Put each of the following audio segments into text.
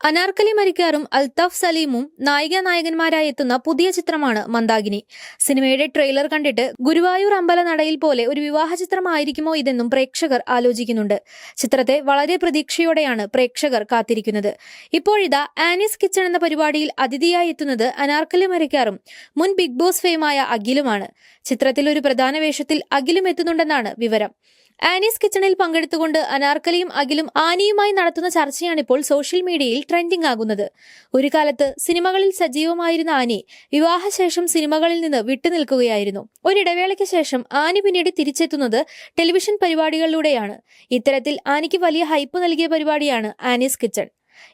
അനാർക്കലി മരിക്കാറും അൽതാഫ് സലീമും നായിക നായകന്മാരായി എത്തുന്ന പുതിയ ചിത്രമാണ് മന്ദാകിനി. സിനിമയുടെ ട്രെയിലർ കണ്ടിട്ട് ഗുരുവായൂർ അമ്പല നടയിൽ പോലെ ഒരു വിവാഹ ചിത്രമായിരിക്കുമോ ഇതെന്നും പ്രേക്ഷകർ ആലോചിക്കുന്നുണ്ട്. ചിത്രത്തെ വളരെ പ്രതീക്ഷയോടെയാണ് പ്രേക്ഷകർ കാത്തിരിക്കുന്നത്. ഇപ്പോഴിതാ ആനീസ് കിച്ചൺ എന്ന പരിപാടിയിൽ അതിഥിയായി എത്തുന്നത് അനാർക്കലി മരിക്കാറും മുൻ ബിഗ് ബോസ് ഫെയിമായ അഖിലുമാണ്. ചിത്രത്തിൽ ഒരു പ്രധാന വേഷത്തിൽ അഖിലും എത്തുന്നുണ്ടെന്നാണ് വിവരം. ആനീസ് കിച്ചണിൽ പങ്കെടുത്തുകൊണ്ട് അനാർക്കലിയും അഖിലും ആനിയുമായി നടത്തുന്ന ചർച്ചയാണിപ്പോൾ സോഷ്യൽ മീഡിയയിൽ ട്രെൻഡിംഗ് ആകുന്നത്. ഒരു കാലത്ത് സിനിമകളിൽ സജീവമായിരുന്ന ആനി വിവാഹശേഷം സിനിമകളിൽ നിന്ന് വിട്ടുനിൽക്കുകയായിരുന്നു ഒരിടവേളയ്ക്ക് ശേഷം ആനി പിന്നീട് തിരിച്ചെത്തുന്നത് ടെലിവിഷൻ പരിപാടികളിലൂടെയാണ്. ഇത്തരത്തിൽ ആനിക്ക് വലിയ ഹൈപ്പ് നൽകിയ പരിപാടിയാണ് ആനീസ് കിച്ചൺ.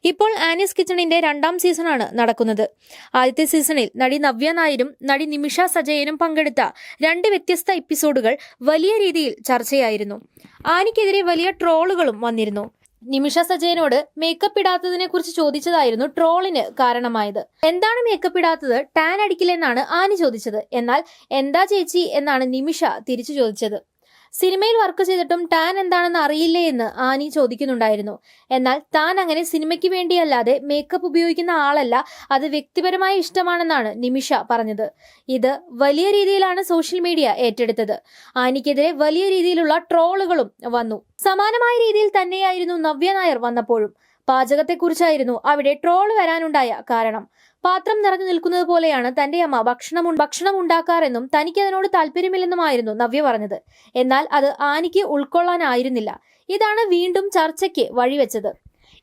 ഇപ്പോൾ ആനീസ് കിച്ചണിന്റെ രണ്ടാം സീസണാണ് നടക്കുന്നത്. ആദ്യത്തെ സീസണിൽ നടി നവ്യ നായരും നടി നിമിഷ സജയനും പങ്കെടുത്ത രണ്ട് വ്യത്യസ്ത എപ്പിസോഡുകൾ വലിയ രീതിയിൽ ചർച്ചയായിരുന്നു. ആനിക്കെതിരെ വലിയ ട്രോളുകളും വന്നിരുന്നു. നിമിഷ സജയനോട് മേക്കപ്പ് ഇടാത്തതിനെ കുറിച്ച് ചോദിച്ചതായിരുന്നു ട്രോളിന് കാരണമായത്. എന്താണ് മേക്കപ്പ് ഇടാത്തത്? ടാൻ അടിക്കില്ലെന്നാണ് ആനി ചോദിച്ചത്. എന്നാൽ എന്താ ചേച്ചി? എന്നാണ് നിമിഷ തിരിച്ചു ചോദിച്ചത്. സിനിമയിൽ വർക്ക് ചെയ്തിട്ടും ടാൻ എന്താണെന്ന് അറിയില്ലേ എന്ന് ആനി ചോദിക്കുന്നുണ്ടായിരുന്നു. എന്നാൽ താൻ അങ്ങനെ സിനിമയ്ക്ക് വേണ്ടിയല്ലാതെ മേക്കപ്പ് ഉപയോഗിക്കുന്ന ആളല്ല അത് വ്യക്തിപരമായ ഇഷ്ടമാണെന്നാണ് നിമിഷ പറഞ്ഞത്. ഇത് വലിയ രീതിയിലാണ് സോഷ്യൽ മീഡിയ ഏറ്റെടുത്തത്. ആനിക്കെതിരെ വലിയ രീതിയിലുള്ള ട്രോളുകളും വന്നു. സമാനമായ രീതിയിൽ തന്നെയായിരുന്നു നവ്യ നായർ വന്നപ്പോഴും. പാചകത്തെക്കുറിച്ചായിരുന്നു അവിടെ ട്രോൾ വരാനുണ്ടായ കാരണം. പാത്രം നിറഞ്ഞു നിൽക്കുന്നത് പോലെയാണ് തന്റെ അമ്മ ഭക്ഷണം ഭക്ഷണം ഉണ്ടാക്കാറെന്നും തനിക്ക് അതിനോട് താല്പര്യമില്ലെന്നുമായിരുന്നു നവ്യ പറഞ്ഞത്. എന്നാൽ അത് ആനിക്ക് ഉൾക്കൊള്ളാനായിരുന്നില്ല. ഇതാണ് വീണ്ടും ചർച്ചയ്ക്ക് വഴിവെച്ചത്.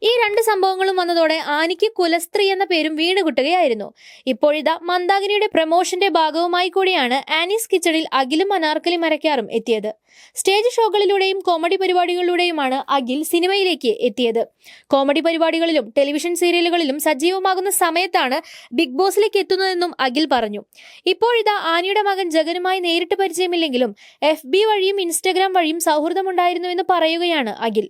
ഈ രണ്ട് സംഭവങ്ങളും വന്നതോടെ ആനിക്ക് കുലസ്ത്രീ എന്ന പേരും വീണ് കിട്ടുകയായിരുന്നു. ഇപ്പോഴിതാ മന്ദാകിനിയുടെ പ്രമോഷന്റെ ഭാഗവുമായി കൂടിയാണ് ആനീസ് കിച്ചണിൽ അഖിലും അനാർക്കലി മരക്കാറും എത്തിയത്. സ്റ്റേജ് ഷോകളിലൂടെയും കോമഡി പരിപാടികളിലൂടെയുമാണ് അഖിൽ സിനിമയിലേക്ക് എത്തിയത്. കോമഡി പരിപാടികളിലും ടെലിവിഷൻ സീരിയലുകളിലും സജീവമാകുന്ന സമയത്താണ് ബിഗ് ബോസിലേക്ക് എത്തുന്നതെന്നും അഖിൽ പറഞ്ഞു. ഇപ്പോഴിതാ ആനിയുടെ മകൻ ജഗനുമായി നേരിട്ട് പരിചയമില്ലെങ്കിലും എഫ് ബി വഴിയും ഇൻസ്റ്റഗ്രാം വഴിയും സൗഹൃദമുണ്ടായിരുന്നു എന്ന് പറയുകയാണ് അഖിൽ.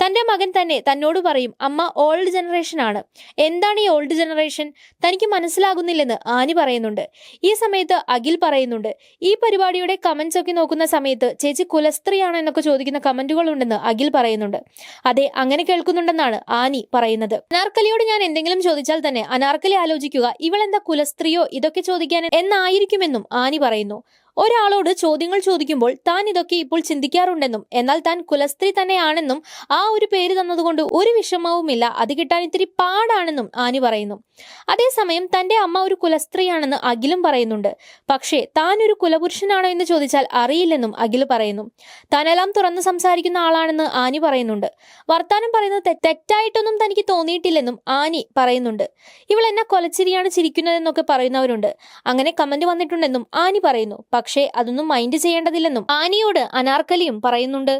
തന്റെ മകൻ തന്നെ തന്നോട് പറയും അമ്മ ഓൾഡ് ജനറേഷൻ ആണ്. എന്താണ് ഈ ഓൾഡ് ജനറേഷൻ തനിക്ക് മനസ്സിലാകുന്നില്ലെന്ന് ആനി പറയുന്നുണ്ട്. ഈ സമയത്ത് അഖിൽ പറയുന്നുണ്ട് ഈ പരിപാടിയുടെ കമന്റ്സ് ഒക്കെ നോക്കുന്ന സമയത്ത് ചേച്ചി കുലസ്ത്രീയാണോ എന്നൊക്കെ ചോദിക്കുന്ന കമന്റുകൾ ഉണ്ടെന്ന് അഖിൽ പറയുന്നുണ്ട്. അതെ അങ്ങനെ കേൾക്കുന്നുണ്ടെന്നാണ് ആനി പറയുന്നത്. അനാർക്കലിയോട് ഞാൻ എന്തെങ്കിലും ചോദിച്ചാൽ തന്നെ അനാർക്കലി ആലോചിക്കുക ഇവളെന്താ കുലസ്ത്രീയോ? ഇതൊക്കെ ചോദിക്കാൻ എന്നായിരിക്കുമെന്നും ആനി പറയുന്നു. ഒരാളോട് ചോദ്യങ്ങൾ ചോദിക്കുമ്പോൾ താൻ ഇതൊക്കെ ഇപ്പോൾ ചിന്തിക്കാറുണ്ടെന്നും എന്നാൽ താൻ കുലസ്ത്രീ തന്നെയാണെന്നും ആ ഒരു പേര് തന്നതുകൊണ്ട് ഒരു വിഷമവുമില്ല അത് കിട്ടാൻ ഇത്തിരി പാടാണെന്നും ആനി പറയുന്നു. അതേസമയം തന്റെ അമ്മ ഒരു കുലസ്ത്രീയാണെന്ന് അഖിലും പറയുന്നുണ്ട്. പക്ഷേ താൻ ഒരു കുലപുരുഷനാണോ എന്ന് ചോദിച്ചാൽ അറിയില്ലെന്നും അഖിൽ പറയുന്നു. താനെല്ലാം തുറന്ന് സംസാരിക്കുന്ന ആളാണെന്ന് ആനി പറയുന്നുണ്ട്. വർത്താനം പറയുന്നത് തെറ്റായിട്ടൊന്നും തനിക്ക് തോന്നിയിട്ടില്ലെന്നും ആനി പറയുന്നുണ്ട്. ഇവൾ എന്നെ കൊലച്ചിരിയാണ് ചിരിക്കുന്നതെന്നൊക്കെ പറയുന്നവരുണ്ട്. അങ്ങനെ കമന്റ് വന്നിട്ടുണ്ടെന്നും ആനി പറയുന്നു. പക്ഷേ അതൊന്നും മൈൻഡ് ചെയ്യേണ്ടതില്ലെന്നും ആനിയോട് അനാർക്കലിയും പറയുന്നുണ്ട്.